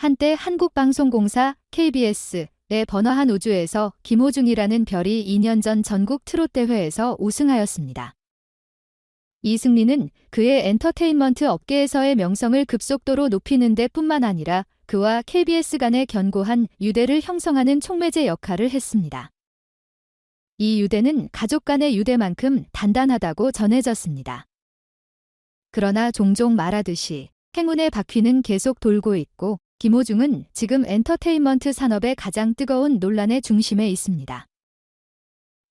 한때 한국방송공사 KBS의 번화한 우주에서 김호중이라는 별이 2년 전 전국 트롯 대회에서 우승하였습니다. 이 승리는 그의 엔터테인먼트 업계에서의 명성을 급속도로 높이는 데 뿐만 아니라 그와 KBS 간의 견고한 유대를 형성하는 촉매제 역할을 했습니다. 이 유대는 가족 간의 유대만큼 단단하다고 전해졌습니다. 그러나 종종 말하듯이 행운의 바퀴는 계속 돌고 있고 김호중은 지금 엔터테인먼트 산업의 가장 뜨거운 논란의 중심에 있습니다.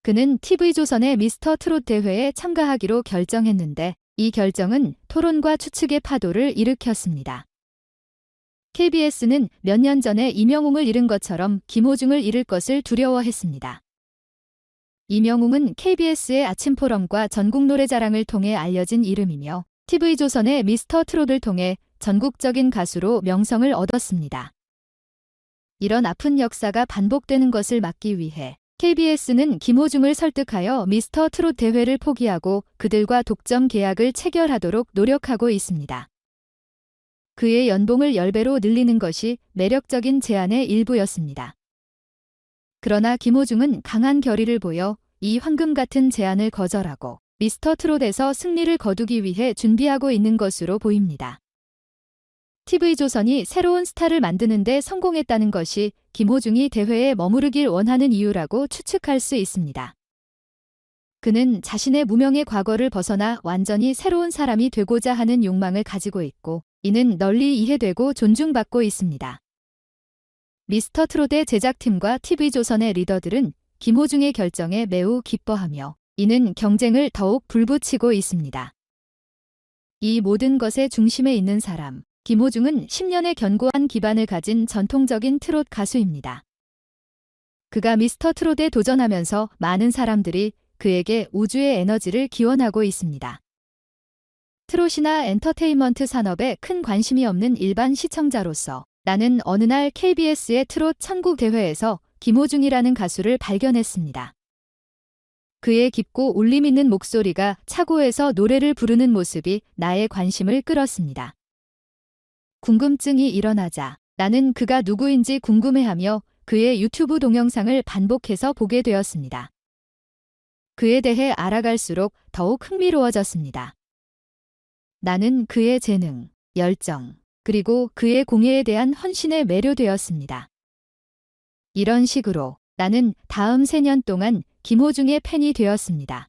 그는 TV조선의 미스터 트롯 대회에 참가하기로 결정했는데 이 결정은 토론과 추측의 파도를 일으켰습니다. KBS는 몇 년 전에 이명웅을 잃은 것처럼 김호중을 잃을 것을 두려워했습니다. 이명웅은 KBS의 아침 포럼과 전국 노래자랑을 통해 알려진 이름이며 TV조선의 미스터 트롯을 통해 전국적인 가수로 명성을 얻었습니다. 이런 아픈 역사가 반복되는 것을 막기 위해 KBS는 김호중을 설득하여 미스터 트롯 대회를 포기하고 그들과 독점 계약을 체결하도록 노력하고 있습니다. 그의 연봉을 10배로 늘리는 것이 매력적인 제안의 일부였습니다. 그러나 김호중은 강한 결의를 보여 이 황금 같은 제안을 거절하고 미스터 트롯에서 승리를 거두기 위해 준비하고 있는 것으로 보입니다. TV조선이 새로운 스타를 만드는데 성공했다는 것이 김호중이 대회에 머무르길 원하는 이유라고 추측할 수 있습니다. 그는 자신의 무명의 과거를 벗어나 완전히 새로운 사람이 되고자 하는 욕망을 가지고 있고 이는 널리 이해되고 존중받고 있습니다. 미스터 트롯의 제작팀과 TV조선의 리더들은 김호중의 결정에 매우 기뻐하며 이는 경쟁을 더욱 불붙이고 있습니다. 이 모든 것의 중심에 있는 사람, 김호중은 10년의 견고한 기반을 가진 전통적인 트롯 가수입니다. 그가 미스터 트롯에 도전하면서 많은 사람들이 그에게 우주의 에너지를 기원하고 있습니다. 트롯이나 엔터테인먼트 산업에 큰 관심이 없는 일반 시청자로서 나는 어느 날 KBS의 트롯 천국 대회에서 김호중이라는 가수를 발견했습니다. 그의 깊고 울림 있는 목소리가 차고에서 노래를 부르는 모습이 나의 관심을 끌었습니다. 궁금증이 일어나자 나는 그가 누구인지 궁금해하며 그의 유튜브 동영상을 반복해서 보게 되었습니다. 그에 대해 알아갈수록 더욱 흥미로워졌습니다. 나는 그의 재능, 열정, 그리고 그의 공예에 대한 헌신에 매료되었습니다. 이런 식으로 나는 다음 세년 동안 김호중의 팬이 되었습니다.